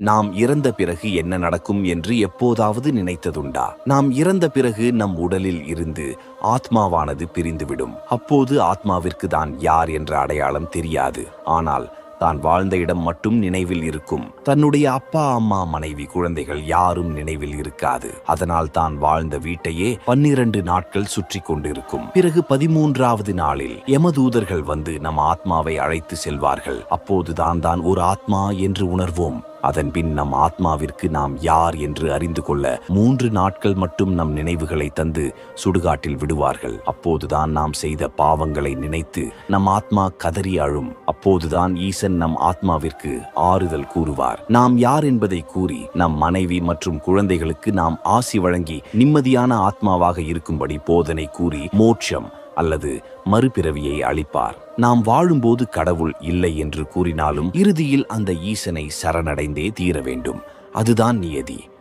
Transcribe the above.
நாம் இறந்த பிறகு என்ன நடக்கும் என்று எப்போதாவது நினைத்ததுண்டா? நாம் இறந்த பிறகு நம் உடலில் இருந்து ஆத்மாவானது பிரிந்துவிடும். அப்போது ஆத்மாவிற்கு தான் யார் என்ற அடையாளம் தெரியாது. ஆனால் தான் வாழ்ந்த இடம் மட்டும் நினைவில் இருக்கும். தன்னுடைய அப்பா அம்மா மனைவி குழந்தைகள் யாரும் நினைவில் இருக்காது. அதனால் தான் வாழ்ந்த வீட்டையே பன்னிரண்டு நாட்கள் சுற்றி கொண்டிருக்கும். பிறகு பதிமூன்றாவது நாளில் யமதூதர்கள் வந்து நம் ஆத்மாவை அழைத்து செல்வார்கள். அப்போதுதான் தான் ஒரு ஆத்மா என்று உணர்வோம். அதன் பின் நம் ஆத்மாவிற்கு நாம் யார் என்று அறிந்து கொள்ள மூன்று நாட்கள் மட்டும் நம் நினைவுகளை தந்து சுடுகாட்டில் விடுவார்கள். அப்போதுதான் நாம் செய்த பாவங்களை நினைத்து நம் ஆத்மா கதறி அழும். அப்போதுதான் ஈசன் நம் ஆத்மாவிற்கு ஆறுதல் கூறுவார். நாம் யார் என்பதை கூறி நம் மனைவி மற்றும் குழந்தைகளுக்கு நாம் ஆசி வழங்கி நிம்மதியான ஆத்மாவாக இருக்கும்படி போதனை கூறி மோட்சம் அல்லது மறுபிறவியை அளிப்பார். நாம் வாழும்போது கடவுள் இல்லை என்று கூறினாலும் இறுதியில் அந்த ஈசனை சரணடைந்தே தீர வேண்டும். அதுதான் நியதி.